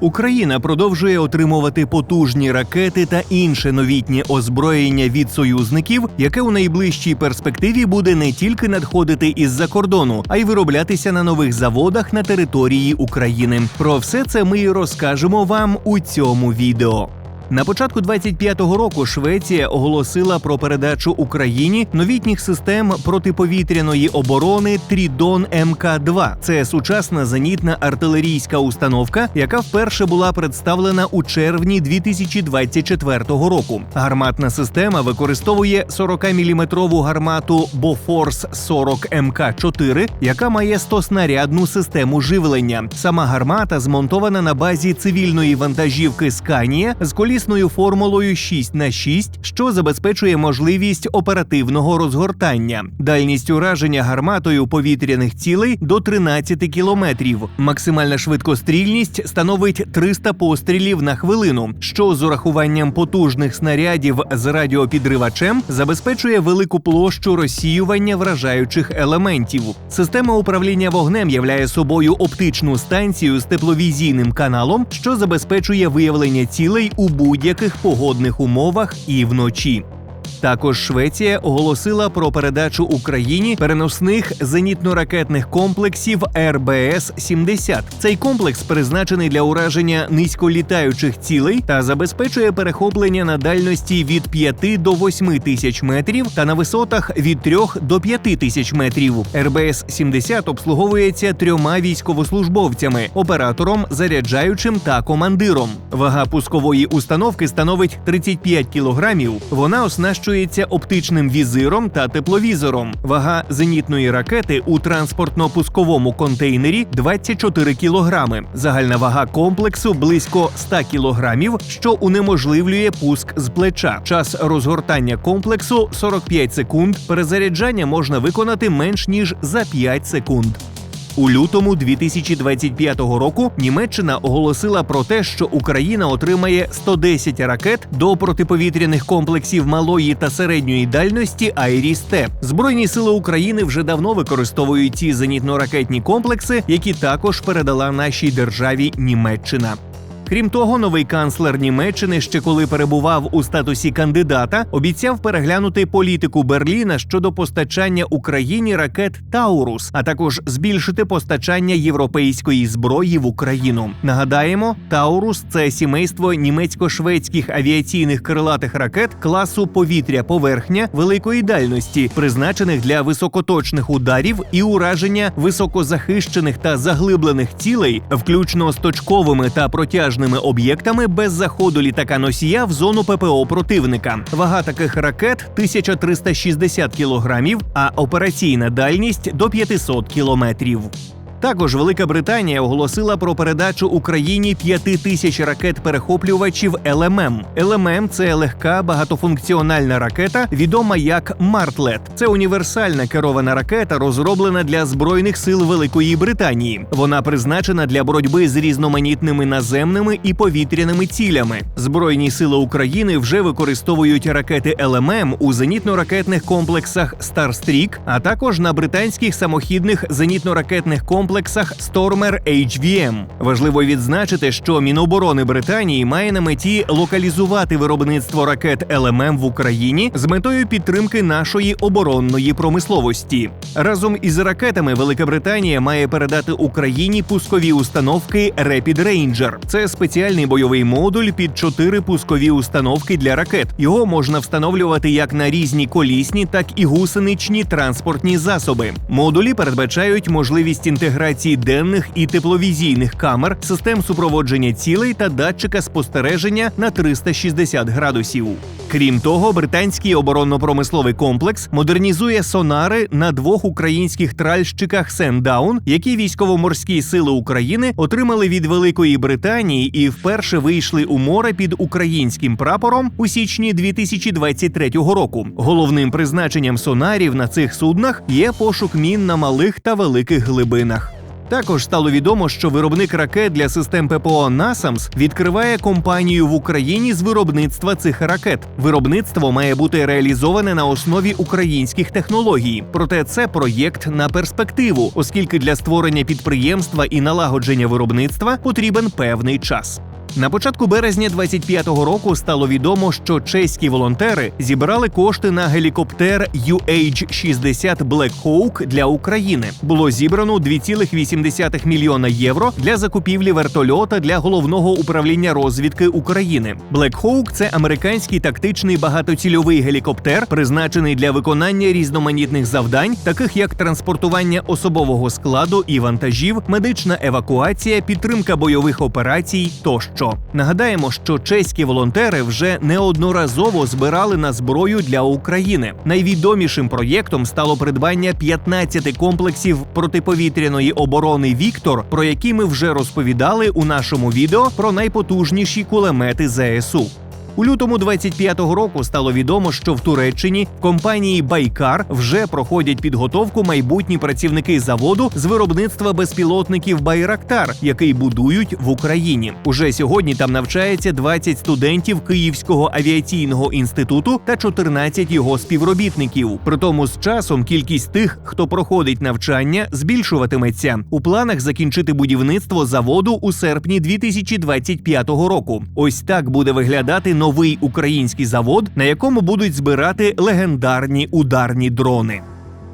Україна продовжує отримувати потужні ракети та інше новітнє озброєння від союзників, яке у найближчій перспективі буде не тільки надходити із-за кордону, а й вироблятися на нових заводах на території України. Про все це ми розкажемо вам у цьому відео. На початку 25-го року Швеція оголосила про передачу Україні новітніх систем протиповітряної оборони Трідон МК-2. Це сучасна зенітна артилерійська установка, яка вперше була представлена у червні 2024 року. Гарматна система використовує 40-мм гармату Бофорс 40 МК-4, яка має 100-снарядну систему живлення. Сама гармата змонтована на базі цивільної вантажівки Сканія з колісною формулою 6 на 6 що забезпечує можливість оперативного розгортання. Дальність ураження гарматою повітряних цілей до 13 кілометрів. Максимальна швидкострільність становить 300 пострілів на хвилину, що з урахуванням потужних снарядів з радіопідривачем забезпечує велику площу розсіювання вражаючих елементів. Система управління вогнем являє собою оптичну станцію з тепловізійним каналом, що забезпечує виявлення цілей у будь-яких погодних умовах і вночі. Також Швеція оголосила про передачу Україні переносних зенітно-ракетних комплексів РБС 70 Цей комплекс призначений для ураження низьколітаючих цілей та забезпечує перехоплення на дальності від 5 до 8 тисяч метрів та на висотах від 3 до 5 тисяч метрів. РБС 70 обслуговується трьома військовослужбовцями: оператором, заряджаючим та командиром. Вага пускової установки становить 35 кілограмів. Вона оснащується оптичним візиром та тепловізором. Вага зенітної ракети у транспортно-пусковому контейнері 24 кілограми. Загальна вага комплексу близько 100 кілограмів, що унеможливлює пуск з плеча. Час розгортання комплексу 45 секунд. Перезаряджання можна виконати менш ніж за 5 секунд. У лютому 2025 року Німеччина оголосила про те, що Україна отримає 110 ракет до протиповітряних комплексів малої та середньої дальності «Айріс-Т». Збройні сили України вже давно використовують ці зенітно-ракетні комплекси, які також передала нашій державі Німеччина. Крім того, новий канцлер Німеччини, ще коли перебував у статусі кандидата, обіцяв переглянути політику Берліна щодо постачання Україні ракет Таурус, а також збільшити постачання європейської зброї в Україну. Нагадаємо, Таурус це сімейство німецько-шведських авіаційних крилатих ракет класу повітря-поверхня великої дальності, призначених для високоточних ударів і ураження високозахищених та заглиблених цілей, включно з точковими та протяжними об'єктами без заходу літака носія в зону ППО противника. Вага таких ракет 1360 кілограмів, а операційна дальність до 500 кілометрів. Також Велика Британія оголосила про передачу Україні 5 тисяч ракет-перехоплювачів ЛММ. ЛММ – це легка багатофункціональна ракета, відома як Мартлет. Це універсальна керована ракета, розроблена для збройних сил Великої Британії. Вона призначена для боротьби з різноманітними наземними і повітряними цілями. Збройні сили України вже використовують ракети ЛММ у зенітно-ракетних комплексах Старстрік, а також на британських самохідних зенітно-ракетних комплексах комплексах Stormer HVM. Важливо відзначити, що Міноборони Британії має на меті локалізувати виробництво ракет ЛММ в Україні з метою підтримки нашої оборонної промисловості. Разом із ракетами Велика Британія має передати Україні пускові установки Rapid Ranger. Це спеціальний бойовий модуль під чотири пускові установки для ракет. Його можна встановлювати як на різні колісні, так і гусеничні транспортні засоби. Модулі передбачають можливість інтеграції інтеграції денних і тепловізійних камер, систем супроводження цілей та датчика спостереження на 360 градусів. Крім того, британський оборонно-промисловий комплекс модернізує сонари на двох українських тральщиках Сендаун, які військово-морські сили України отримали від Великої Британії і вперше вийшли у море під українським прапором у січні 2023 року. Головним призначенням сонарів на цих суднах є пошук мін на малих та великих глибинах. Також стало відомо, що виробник ракет для систем ППО NASAMS відкриває компанію в Україні з виробництва цих ракет. Виробництво має бути реалізоване на основі українських технологій. Проте це проєкт на перспективу, оскільки для створення підприємства і налагодження виробництва потрібен певний час. На початку березня 25-го року стало відомо, що чеські волонтери зібрали кошти на гелікоптер UH-60 Black Hawk для України. Було зібрано 2,8 мільйона євро для закупівлі вертольота для головного управління розвідки України. Black Hawk – це американський тактичний багатоцільовий гелікоптер, призначений для виконання різноманітних завдань, таких як транспортування особового складу і вантажів, медична евакуація, підтримка бойових операцій тощо. Нагадаємо, що чеські волонтери вже неодноразово збирали на зброю для України. Найвідомішим проєктом стало придбання 15 комплексів протиповітряної оборони Віктор, про які ми вже розповідали у нашому відео про найпотужніші кулемети ЗСУ. У лютому 25-го року стало відомо, що в Туреччині компанії Байкар вже проходять підготовку майбутні працівники заводу з виробництва безпілотників Байрактар, який будують в Україні. Уже сьогодні там навчається 20 студентів Київського авіаційного інституту та 14 його співробітників. Притому з часом кількість тих, хто проходить навчання, збільшуватиметься. У планах закінчити будівництво заводу у серпні 2025 року. Ось так буде виглядати новий український завод, на якому будуть збирати легендарні ударні дрони.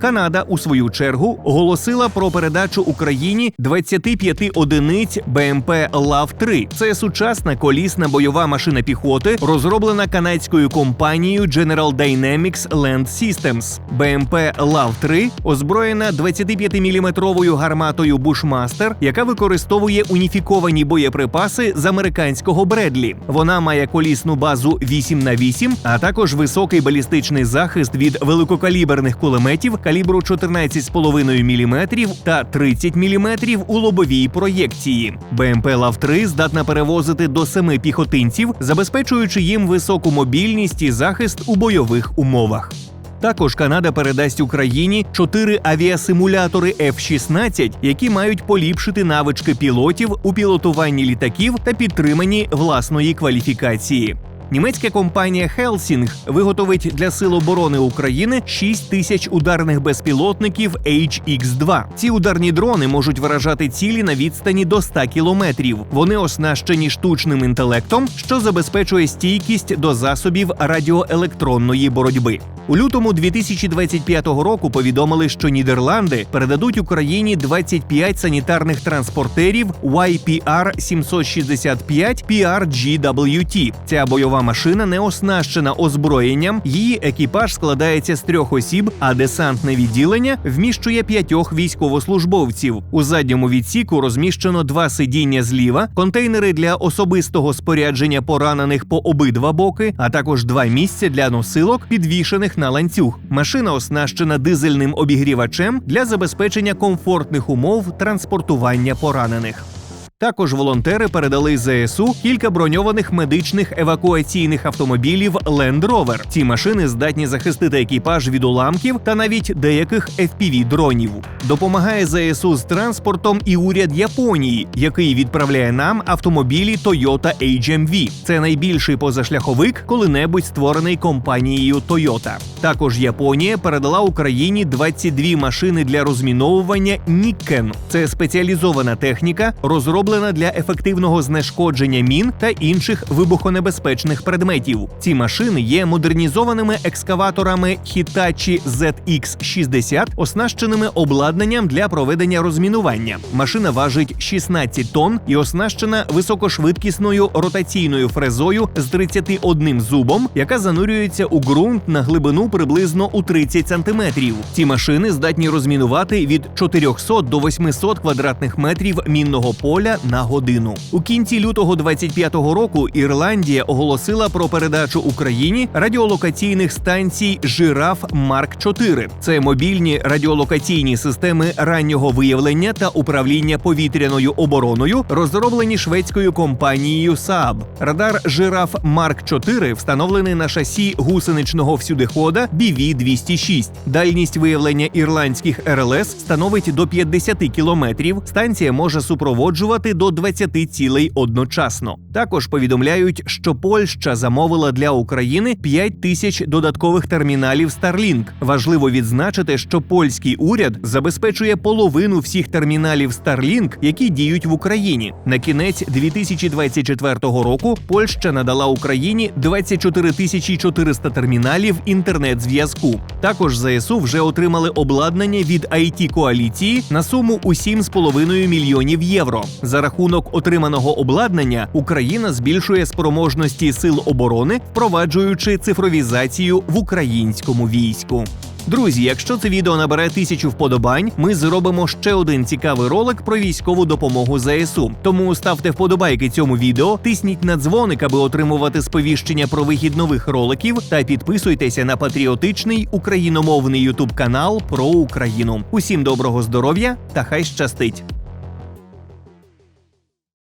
Канада у свою чергу оголосила про передачу Україні 25 одиниць БМП лав 3 Це сучасна колісна бойова машина піхоти, розроблена канадською компанією General Dynamics Land Systems. БМП лав 3 озброєна 25-мм гарматою Bushmaster, яка використовує уніфіковані боєприпаси з американського Бредлі. Вона має колісну базу 8 на 8 а також високий балістичний захист від великокаліберних кулеметів калібру 14,5 мм та 30 мм у лобовій проєкції. БМП ЛАВ-3 здатна перевозити до семи піхотинців, забезпечуючи їм високу мобільність і захист у бойових умовах. Також Канада передасть Україні чотири авіасимулятори F-16, які мають поліпшити навички пілотів у пілотуванні літаків та підтриманні власної кваліфікації. Німецька компанія Helsing виготовить для Сил оборони України 6 тисяч ударних безпілотників HX-2. Ці ударні дрони можуть виражати цілі на відстані до 100 кілометрів. Вони оснащені штучним інтелектом, що забезпечує стійкість до засобів радіоелектронної боротьби. У лютому 2025 року повідомили, що Нідерланди передадуть Україні 25 санітарних транспортерів YPR 765 PRGWT. Ця бойова машина не оснащена озброєнням. Її екіпаж складається з трьох осіб, а десантне відділення вміщує п'ятьох військовослужбовців. У задньому відсіку розміщено два сидіння зліва, контейнери для особистого спорядження поранених по обидва боки, а також два місця для носилок, підвішених на ланцюг. Машина оснащена дизельним обігрівачем для забезпечення комфортних умов транспортування поранених. Також волонтери передали ЗСУ кілька броньованих медичних евакуаційних автомобілів Land Rover. Ці машини здатні захистити екіпаж від уламків та навіть деяких fpv дронів. Допомагає ЗСУ з транспортом і уряд Японії, який відправляє нам автомобілі Toyota HMV. Це найбільший позашляховик, коли-небудь створений компанією Toyota. Також Японія передала Україні 22 машини для розміновування Нікен. Це спеціалізована техніка, розроблена для ефективного знешкодження мін та інших вибухонебезпечних предметів. Ці машини є модернізованими екскаваторами Hitachi ZX60, оснащеними обладнанням для проведення розмінування. Машина важить 16 тонн і оснащена високошвидкісною ротаційною фрезою з 31 зубом, яка занурюється у ґрунт на глибину приблизно у 30 сантиметрів. Ці машини здатні розмінувати від 400 до 800 квадратних метрів мінного поля на годину. У кінці лютого 25-го року Ірландія оголосила про передачу Україні радіолокаційних станцій Жираф Марк 4 Це мобільні радіолокаційні системи раннього виявлення та управління повітряною обороною, розроблені шведською компанією Saab. Радар Жираф Марк 4 встановлений на шасі гусеничного всюдихода BV-206. Дальність виявлення ірландських РЛС становить до 50 кілометрів. Станція може супроводжувати до 20 цілей одночасно. Також повідомляють, що Польща замовила для України 5 тисяч додаткових терміналів Starlink. Важливо відзначити, що польський уряд забезпечує половину всіх терміналів Starlink, які діють в Україні. На кінець 2024 року Польща надала Україні 24 тисячі 400 терміналів інтернет-зв'язку. Також ЗСУ вже отримали обладнання від it коаліції на суму у 7,5 мільйонів євро. За рахунок отриманого обладнання Україна збільшує спроможності сил оборони, впроваджуючи цифровізацію в українському війську. Друзі, якщо це відео набере тисячу вподобань, ми зробимо ще один цікавий ролик про військову допомогу ЗСУ. Тому ставте вподобайки цьому відео, тисніть на дзвоник, аби отримувати сповіщення про вихід нових роликів, та підписуйтеся на патріотичний україномовний ютуб канал про Україну. Усім доброго здоров'я та хай щастить!